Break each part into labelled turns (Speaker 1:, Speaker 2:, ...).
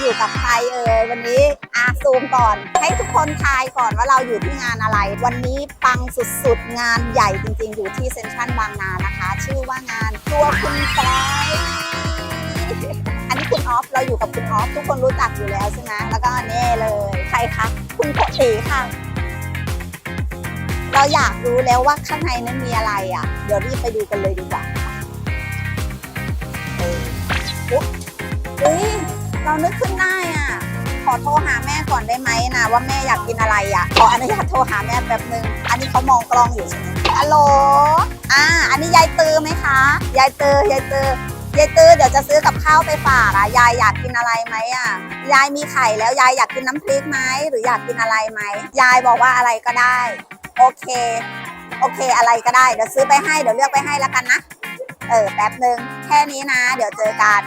Speaker 1: อยู่กับใครเอ่ยวันนี้อาซูมก่อน ให้ทุกคนทายก่อนว่าเราอยู่ที่งานอะไร วันนี้ปังสุดๆ งานใหญ่จริงๆ อยู่ที่เซ็นทรัลบางนานะคะ ชื่อว่างานตัวคุณปอยอันนี้คุณออฟเราอยู่กับคุณออฟทุกคนรู้จักอยู่แล้วใช่ไหมแล้วก็นี่เลย ใครคะคุณโกติค่ะ เราอยากรู้แล้วว่าข้างในนั้นมีอะไรอะ เดี๋ยวรีบไปดูกันเลยดีกว่าเออปุ๊บเฮ้ย เรานึกขึ้นได้อะ ขอโทรหาแม่ก่อนได้ไหมนะว่าแม่อยากกินอะไรอะ ขออนุญาตโทรหาแม่แป๊บนึง อันนี้เขามองกล้องอยู่ใช่ไหมฮัลโหล อ่า อันนี้ยายตือไหมคะ ยายตือยายตือยายตือเดี๋ยวจะซื้อกับข้าวไปฝากอะ ยายอยากกินอะไรไหมอะ ยายมีไข่แล้วยายอยากกินน้ำพริกไหมหรืออยากกินอะไรไหม ยายบอกว่าอะไรก็ได้ โอเค โอเคอะไรก็ได้ เดี๋ยวซื้อไปให้ เดี๋ยวเลือกไปให้แล้วกันนะ เออ แป๊บหนึ่งแค่นี้นะ เดี๋ยวเจอกัน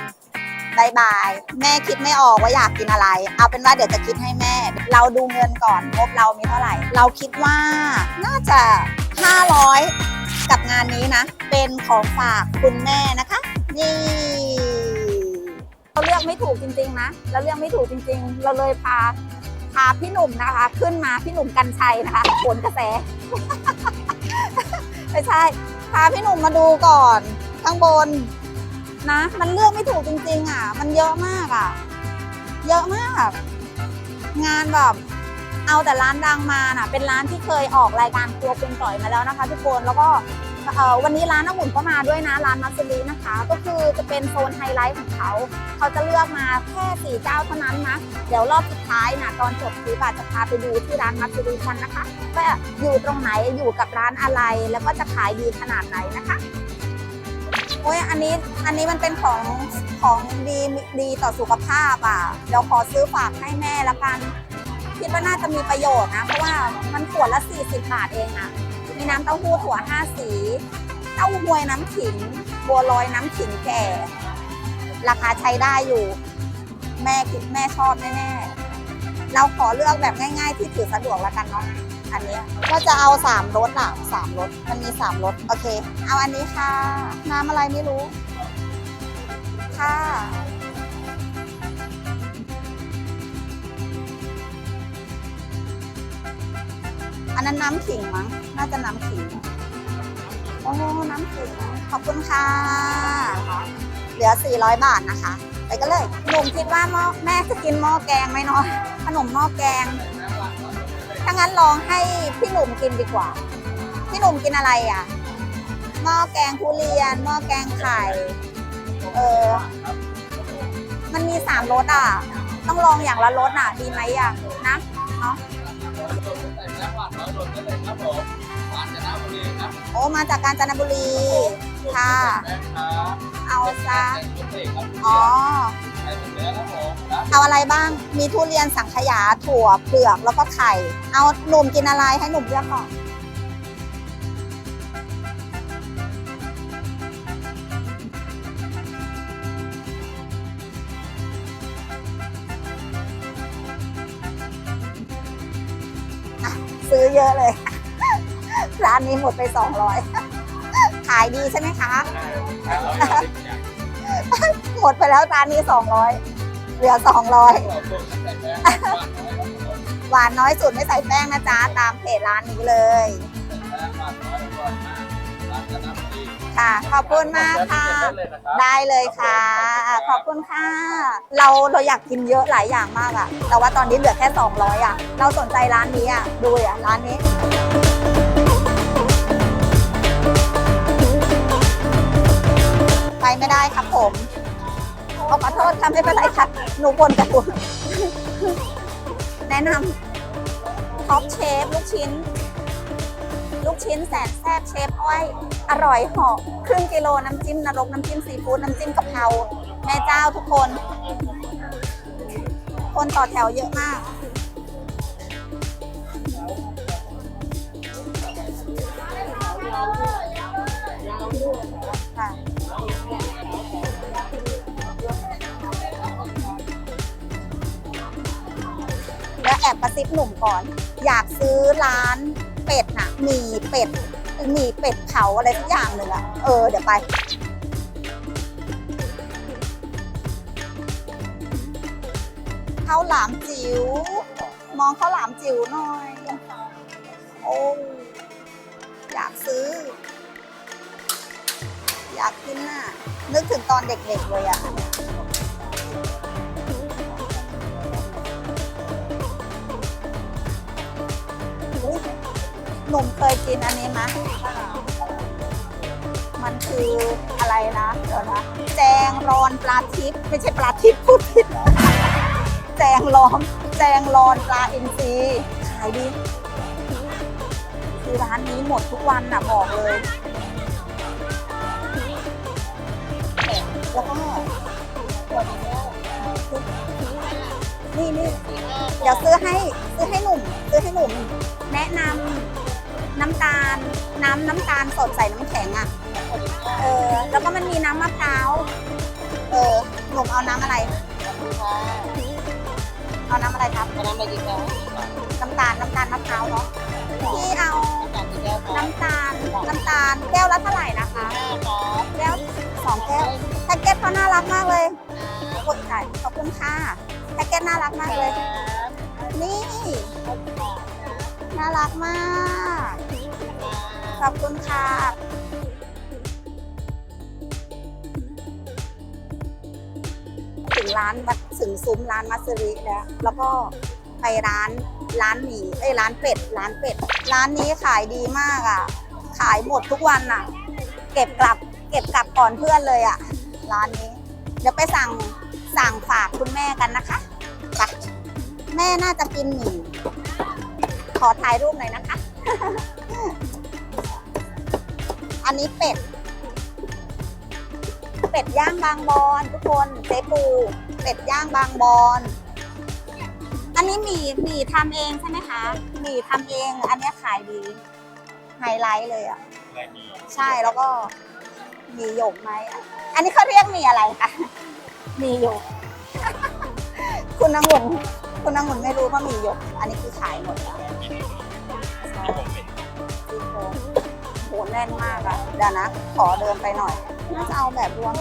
Speaker 1: บายบายแม่คิดไม่ออกว่าอยากกินอะไร เอาเป็นว่าเดี๋ยวจะคิดให้แม่ เราดูเงินก่อนงบเรามีเท่าไหร่ เราคิดว่าน่าจะ 500 กับงานนี้นะ เป็นของฝากคุณแม่นะคะ นี่เราเลือกไม่ถูกจริง ๆ นะเราเลือกไม่ถูกจริง ๆ เราเลยพาพาพี่หนุ่มนะคะ ขึ้นมาพี่หนุ่มกัญชัยนะคะโผลกระแสไม่ใช่พาพี่หนุ่มมาดูก่อนข้างบน นะ มันเลือกไม่ถูกจริงๆอะ มันเยอะมากอะ เยอะมาก งานแบบเอาแต่ร้านดังมาน่ะ เป็นร้านที่เคยออกรายการครัวคุณต่อยมาแล้วนะคะทุกคน แล้วก็วันนี้ร้านน้ำอุ่นก็มาด้วยนะร้านมัสลีนะคะ ก็คือจะเป็นโซนไฮไลท์ของเขา เขาจะเลือกมาแค่สี่เจ้าเท่านั้นนะ เดี๋ยวรอบสุดท้ายนะตอนจบคลิปจะพาไปดูที่ร้านมัสลีกันนะคะว่าอยู่ตรงไหนอยู่กับร้านอะไรแล้วก็จะขายดีขนาดไหนนะคะ โอ้ยอันนี้อันนี้มันเป็นของของดีดีต่อสุขภาพอะเดี๋ยวขอซื้อฝากให้แม่ละกัน คิดว่าน่าจะมีประโยชน์นะ เพราะว่ามันขวดละ 40 บาทเองอะ มีน้ำเต้าหู้ถั่ว5 สี เต้าหวยน้ำขิง บัวลอยน้ำขิงแก่ ราคาใช้ได้อยู่ แม่คิดแม่ชอบแน่ๆเราขอเลือกแบบง่าย ๆ ที่ถือสะดวกล้วกันเนาะ อันนี้ก็จะเอาสามรสอะสามรสมันมีสามรสโอเค เอาอันนี้ค่ะ น้ำอะไรไม่รู้ ค่ะอันนั้นน้ำขิงมั้ง น่าจะน้ำขิง โอ้ น้ำขิง ขอบคุณค่ะ เหลือ 400 บาทนะคะ ไปกันเลย หนุ่มคิดว่าหม้อแม่จะกินหม้อแกงไหมเนาะ ขนมหม้อแกง ถ้างั้นลองให้พี่หนุ่มกินดีกว่า พี่หนุ่มกินอะไรอะ หม้อแกงทุเรียน หม้อแกงไข่ เออ มันมีสามรสอะ ต้องลองอย่างละรสอะ ดีไหมอะ นะเนาะโอ้ มาจากกาญจนบุรี ค่ะ เอาซะ อ๋อ เอาอะไรบ้าง มีทุเรียนสังขยาถั่วเปลือกแล้วก็ไข่ เอาหนุ่มกินอะไรให้หนุ่มเลือกก่อนอะซื้อเยอะเลย ร้านนี้หมดไป 200 ขายดีใช่ไหมคะ หมดไปแล้วจานนี้ 200 เหลือ200หวานน้อยสุดไม่ใส่แป้งนะจ๊ะ ตามเพจร้านนี้เลย ค่ะ ขอบคุณมากค่ะ ได้เลยค่ะ ขอบคุณค่ะ เราเราอยากกินเยอะหลายอย่างมากอะแต่ว่าตอนนี้เหลือแค่ 200อะเราสนใจร้านนี้อะดูอะร้านนี้ ค่ะไม่เป็นไรค่ะ หนูบนกับคุณแนะนำท็อปเชฟลูกชิ้น ลูกชิ้นแสนแซ่บเชฟอ้อย อร่อยหอมครึ่งกิโลน้ำจิ้มนรกน้ำจิ้มซีฟู้ดน้ำจิ้มกะเพราแม่เจ้าทุกคน คนต่อแถวเยอะมาก อบกระซิบหนุ่มก่อน อยากซื้อร้านเป็ดน่ะหมี่เป็ดหมี่เป็ดเผาอะไรสักอย่างหนึ่งอะเออเดี๋ยวไปข้าวหลามจิ๋วมองข้าวหลามจิ๋วหน่อยโอ้อยากซื้อ อยากกินน่ะนึกถึงตอนเด็กๆเลยอะ หนุ่มเคยกินอันนี้ไหมมันคืออะไรนะเดี๋ยวนะแจงรอนปลาทิพย์ไม่ใช่ปลาทิพย์พูดผิดแจงล้อมแจงรอนปลาอินทรีขายดีคือร้านนี้หมดทุกวันน่ะบอกเลยแล้วก็นี่นี่เดี๋ยวซื้อให้ซื้อให้หนุ่มซื้อให้หนุ่ม แนะนำ น้ำตาล น้ำน้ำตาลสดใส่น้ำแข็งอะ เออ แล้วก็มันมีน้ำมะพร้าว เออหนุ่มเอาน้ำอะไร เอาน้ำอะไรครับ
Speaker 2: น้ำอะไรดีคะ
Speaker 1: น้ำตาลน้ำตาลมะพร้าวเนาะพี่เอา
Speaker 2: น้ำ
Speaker 1: ตาลน้ำตาลแก้วละเท่าไหร่นะคะแก้วสองแก้วแพ็กเกจเขาน่ารักมากเลยกดจ่ายขอบคุณค่ะแพ็กเกจน่ารักมากเลย นี่ น่ารักมาก ขอบคุณค่ะถึงร้านถึงซุ้มร้านมัสริแล้วแล้วก็ไปร้านร้านหมี่เอ้ยร้านเป็ด ร้านเป็ด ร้านนี้ขายดีมากอะ ขายหมดทุกวันอะ เก็บกลับ เก็บกลับก่อนเพื่อนเลยอะ ร้านนี้ เดี๋ยวไปสั่งสั่งฝากคุณแม่กันนะคะไปแม่น่าจะกินหมี่ อถ่ายรูปหน่อยนะคะ อันนี้เป็ด เป็ดย่างบางบอนทุกคนเจ๊ปู เป็ดย่างบางบอนอันนี้หมี่หมี่ทำเองใช่ไหมคะหมี่ทำเอง อันนี้ขายดี ไฮไลท์เลยอะ ใช่แล้วก็หมี่หยกไหม อันนี้เขาเรียกหมี่อะไรคะหมี่หยก คุณนางหุ่นคุณนางหุ่นไม่รู้ว่าหมี่หยก อันนี้คือขายหมดแล้ว ใช่ซี่โครงโหแน่นมากอะเดี๋ยวนะ ขอเดินไปหน่อยน่าจะเอาแบบรวม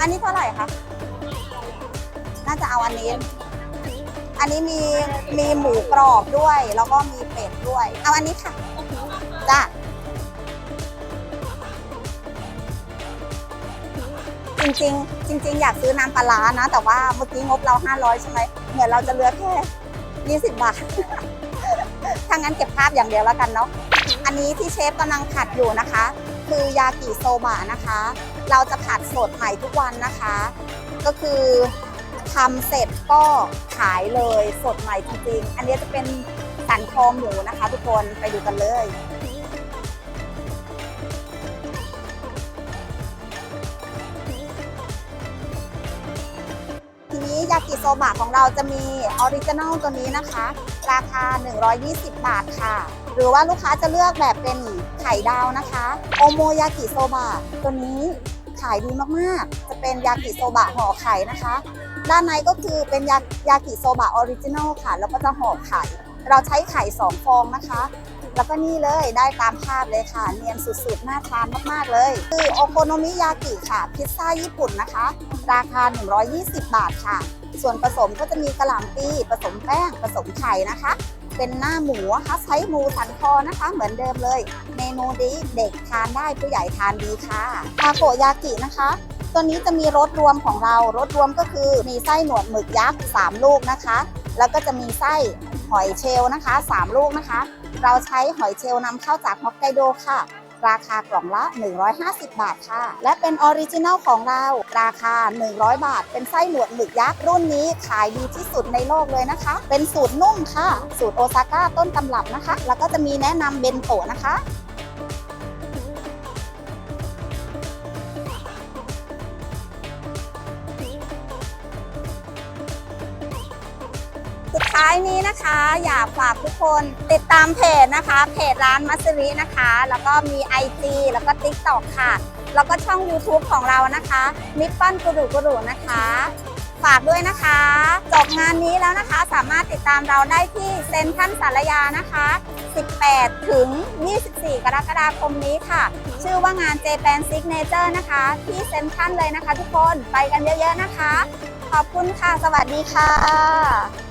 Speaker 1: อันนี้เท่าไหร่คะน่าจะเอาอันนี้ อันนี้มีมีหมูกรอบด้วย แล้วก็มีเป็ดด้วย เอาอันนี้ค่ะ จ้ะจริงๆ จริง ๆ อยากซื้อน้ำปลาร้านะ แต่ว่าเมื่อกี้งบเรา 500 ใช่ไหมเหมือนเราจะเหลือแค่ 20 บาท ถ้างั้นเก็บภาพอย่างเดียวแล้วกันเนาะ อันนี้ที่เชฟกำลังผัดอยู่นะคะ คือยากิโซบะนะคะ เราจะผัดสดใหม่ทุกวันนะคะ ก็คือทำเสร็จก็ขายเลยสดใหม่จริงๆ อันนี้จะเป็นสันคอหมูนะคะ ทุกคนไปดูกันเลย กิโซบะของเราจะมีออริจินัลตัวนี้นะคะ ราคา 120 บาทค่ะ หรือว่าลูกค้าจะเลือกแบบเป็นไข่ดาวนะคะ โอโมยากิโซบะตัวนี้ขายดีมากๆ จะเป็นยากิโซบะห่อไข่นะคะ ด้านในก็คือเป็นยายากิโซบะออริจินัลค่ะ แล้วก็จะห่อไข่ เราใช้ไข่ 2 ฟองนะคะ แล้วก็นี่เลยได้ตามภาพเลยค่ะ เนียนสุดๆ น่าทานมากๆเลย คือโอโคโนมิยากิค่ะ พิซซ่าญี่ปุ่นนะคะ ราคา 120 บาทค่ะ ส่วนผสมก็จะมีกระหล่ำปีผสมแป้งผสมไข่นะคะ เป็นหน้าหมูนะคะใช้หมูสันคอนะคะ เหมือนเดิมเลย เมนูนี้เด็กทานได้ผู้ใหญ่ทานดีค่ะทาโกยากินะคะตัวนี้จะมีรสรวมของเรา รสรวมก็คือมีไส้หนวดหมึกยักษ์ 3 ลูกนะคะ แล้วก็จะมีไส้หอยเชลนะคะ 3 ลูกนะคะ เราใช้หอยเชลนำเข้าจากฮอกไกโดค่ะ ราคากล่องละ 150 บาทค่ะ และเป็นออริจินัลของเรา ราคา 100 บาท เป็นไส้หนวดหมึกยักษ์รุ่นนี้ขายดีที่สุดในโลกเลยนะคะ เป็นสูตรนุ่มค่ะ สูตรโอซาก้าต้นตำรับนะคะ แล้วก็จะมีแนะนำเบนโตะนะคะ สุดท้ายนี้นะคะ อยากฝากทุกคนติดตามเพจนะคะ เพจร้านมัสรินะคะ แล้วก็มี IG แล้วก็ TikTok ค่ะ แล้วก็ช่อง YouTube ของเรานะคะนิปปอนกุรุกุรุนะคะ ฝากด้วยนะคะ จบงานนี้แล้วนะคะสามารถติดตามเราได้ที่เซ็นทรัลสารยานะคะ 18 ถึง 24 กรกฎาคมนี้ค่ะ ชื่อว่างาน Japan Signature นะคะ ที่เซ็นทรัลเลยนะคะทุกคนไปกันเยอะๆนะคะขขอบคุณค่ะ สวัสดีค่ะ